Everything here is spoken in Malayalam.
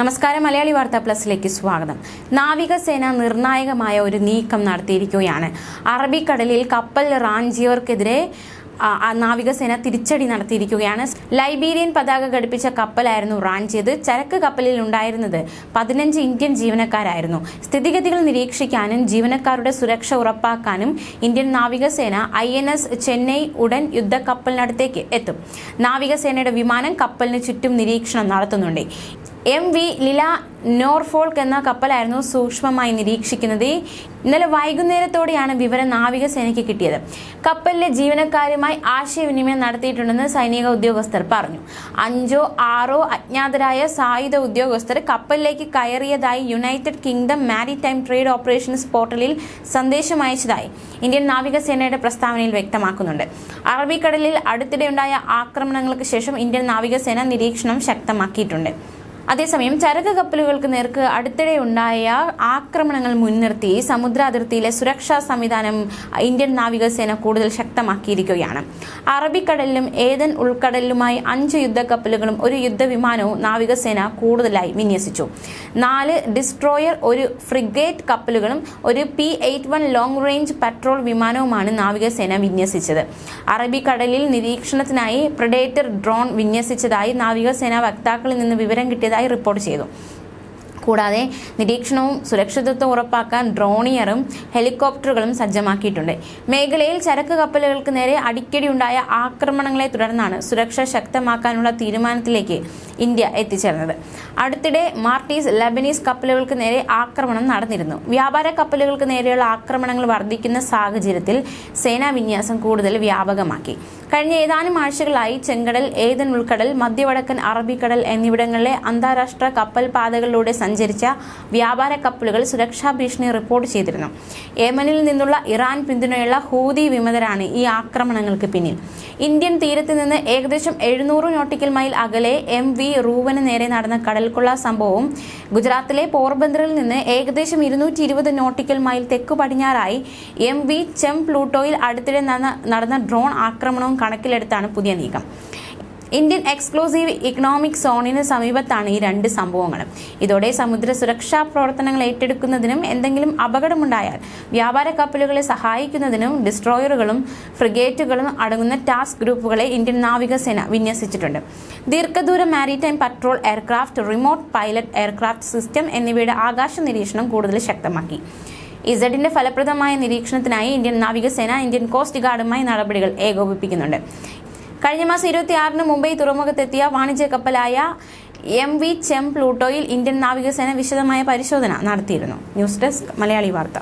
നമസ്കാരം മലയാളി വാർത്താ പ്ലസിലേക്ക് സ്വാഗതം. നാവികസേന നിർണായകമായ ഒരു നീക്കം നടത്തിയിരിക്കുകയാണ്. അറബിക്കടലിൽ കപ്പൽ ആ നാവികസേന തിരിച്ചടി നടത്തിയിരിക്കുകയാണ്. ലൈബീരിയൻ പതാക ഘടിപ്പിച്ച കപ്പലായിരുന്നു റാഞ്ചിയത് ചരക്ക് കപ്പലിൽ ഉണ്ടായിരുന്നത് പതിനഞ്ച് ഇന്ത്യൻ ജീവനക്കാരായിരുന്നു. സ്ഥിതിഗതികൾ നിരീക്ഷിക്കാനും ജീവനക്കാരുടെ സുരക്ഷ ഉറപ്പാക്കാനും ഇന്ത്യൻ നാവികസേന ഐ എൻ എസ് ചെന്നൈ ഉടൻ യുദ്ധക്കപ്പലിനടുത്തേക്ക് എത്തും. നാവികസേനയുടെ വിമാനം കപ്പലിന് ചുറ്റും നിരീക്ഷണം നടത്തുന്നുണ്ട്. എം വി ലില നോർഫോൾക്ക് എന്ന കപ്പലായിരുന്നു സൂക്ഷ്മമായി നിരീക്ഷിക്കുന്നത്. ഇന്നലെ വൈകുന്നേരത്തോടെയാണ് വിവരം നാവികസേനയ്ക്ക് കിട്ടിയത്. കപ്പലിലെ ജീവനക്കാരുമായി ആശയവിനിമയം നടത്തിയിട്ടുണ്ടെന്ന് സൈനിക ഉദ്യോഗസ്ഥർ പറഞ്ഞു. അഞ്ചോ ആറോ അജ്ഞാതരായ സായുധ ഉദ്യോഗസ്ഥർ കപ്പലിലേക്ക് കയറിയതായി United Kingdom Maritime Trade Operations പോർട്ടലിൽ സന്ദേശം അയച്ചതായി ഇന്ത്യൻ നാവികസേനയുടെ പ്രസ്താവനയിൽ വ്യക്തമാക്കുന്നുണ്ട്. അറബിക്കടലിൽ അടുത്തിടെയുണ്ടായ ആക്രമണങ്ങൾക്ക് ശേഷം ഇന്ത്യൻ നാവികസേന നിരീക്ഷണം ശക്തമാക്കിയിട്ടുണ്ട്. അതേസമയം ചരക്ക് കപ്പലുകൾക്ക് നേർക്ക് അടുത്തിടെ ഉണ്ടായ ആക്രമണങ്ങൾ മുൻനിർത്തി സമുദ്ര അതിർത്തിയിലെ സുരക്ഷാ സംവിധാനം ഇന്ത്യൻ നാവികസേന കൂടുതൽ ശക്തമാക്കിയിരിക്കുകയാണ്. അറബിക്കടലിലും ഏതൻ ഉൾക്കടലിലുമായി അഞ്ച് യുദ്ധക്കപ്പലുകളും ഒരു യുദ്ധവിമാനവും നാവികസേന കൂടുതലായി വിന്യസിച്ചു. നാല് ഡിസ്ട്രോയർ ഒരു ഫ്രിഗേറ്റ് കപ്പലുകളും ഒരു P eight one long range patrol വിമാനവുമാണ് നാവികസേന വിന്യസിച്ചത്. അറബിക്കടലിൽ നിരീക്ഷണത്തിനായി പ്രഡേറ്റർ ഡ്രോൺ വിന്യസിച്ചതായി നാവികസേന വക്താക്കളിൽ നിന്ന് വിവരം da y. കൂടാതെ നിരീക്ഷണവും സുരക്ഷിതത്വം ഉറപ്പാക്കാൻ ഡ്രോണിയറും ഹെലികോപ്റ്ററുകളും സജ്ജമാക്കിയിട്ടുണ്ട്. മേഖലയിൽ ചരക്ക് കപ്പലുകൾക്ക് നേരെ അടിക്കടി ഉണ്ടായ ആക്രമണങ്ങളെ തുടർന്നാണ് സുരക്ഷ ശക്തമാക്കാനുള്ള തീരുമാനത്തിലേക്ക് ഇന്ത്യ എത്തിച്ചേർന്നത്. അടുത്തിടെ മാർട്ടീസ് ലബനീസ് കപ്പലുകൾക്ക് നേരെ ആക്രമണം നടന്നിരുന്നു. വ്യാപാര കപ്പലുകൾക്ക് നേരെയുള്ള ആക്രമണങ്ങൾ വർദ്ധിക്കുന്ന സാഹചര്യത്തിൽ സേനാ വിന്യാസം കൂടുതൽ വ്യാപകമാക്കി. കഴിഞ്ഞ ഏതാനും ആഴ്ചകളായി ചെങ്കടൽ ഏതൻ ഉൾക്കടൽ മധ്യവടക്കൻ അറബിക്കടൽ എന്നിവിടങ്ങളിലെ അന്താരാഷ്ട്ര കപ്പൽ പാതകളിലൂടെ സഞ്ചരിച്ച വ്യാപാര കപ്പലുകൾ സുരക്ഷാ ഭീഷണി റിപ്പോർട്ട് ചെയ്തിരുന്നു. യമനിൽ നിന്നുള്ള ഇറാൻ പിന്തുണയുള്ള ഹൂതി വിമതരാണ് ഈ ആക്രമണങ്ങൾക്ക് പിന്നിൽ. ഇന്ത്യൻ തീരത്ത് നിന്ന് ഏകദേശം എഴുന്നൂറ് നോട്ടിക്കൽ മൈൽ അകലെ എം വി റൂവന് നേരെ നടന്ന കടൽക്കൊള്ള സംഭവവും ഗുജറാത്തിലെ പോർബന്ദറിൽ നിന്ന് ഏകദേശം ഇരുന്നൂറ്റി ഇരുപത് നോട്ടിക്കൽ മൈൽ തെക്കു പടിഞ്ഞാറായി എം വി ചെം പ്ലൂട്ടോയിൽ അടുത്തിടെ നടന്ന ഡ്രോൺ ആക്രമണവും കണക്കിലെടുത്താണ് പുതിയ നീക്കം. ഇന്ത്യൻ എക്സ്ക്ലൂസീവ് ഇക്കണോമിക് സോണിന് സമീപത്താണ് ഈ രണ്ട് സംഭവങ്ങളും. ഇതോടെ സമുദ്ര സുരക്ഷാ പ്രവർത്തനങ്ങൾ ഏറ്റെടുക്കുന്നതിനും എന്തെങ്കിലും അപകടമുണ്ടായാൽ വ്യാപാര കപ്പലുകളെ സഹായിക്കുന്നതിനും ഡിസ്ട്രോയറുകളും ഫ്രിഗേറ്റുകളും അടങ്ങുന്ന ടാസ്ക് ഗ്രൂപ്പുകളെ ഇന്ത്യൻ നാവികസേന വിന്യസിച്ചിട്ടുണ്ട്. ദീർഘദൂര maritime patrol aircraft remote pilot aircraft system എന്നിവയുടെ ആകാശ നിരീക്ഷണം കൂടുതൽ ശക്തമാക്കി. ഇസഡിന്റെ ഫലപ്രദമായ നിരീക്ഷണത്തിനായി ഇന്ത്യൻ നാവികസേന ഇന്ത്യൻ കോസ്റ്റ് ഗാർഡുമായി നടപടികൾ ഏകോപിപ്പിക്കുന്നുണ്ട്. കഴിഞ്ഞ മാസം ഇരുപത്തി ആറിന് മുംബൈ തുറമുഖത്തെത്തിയ വാണിജ്യ കപ്പലായ എം വി ചെം പ്ലൂട്ടോയിൽ ഇന്ത്യൻ നാവികസേന വിശദമായ പരിശോധന നടത്തിയിരുന്നു. ന്യൂസ് ഡെസ്ക് മലയാളി വാർത്ത.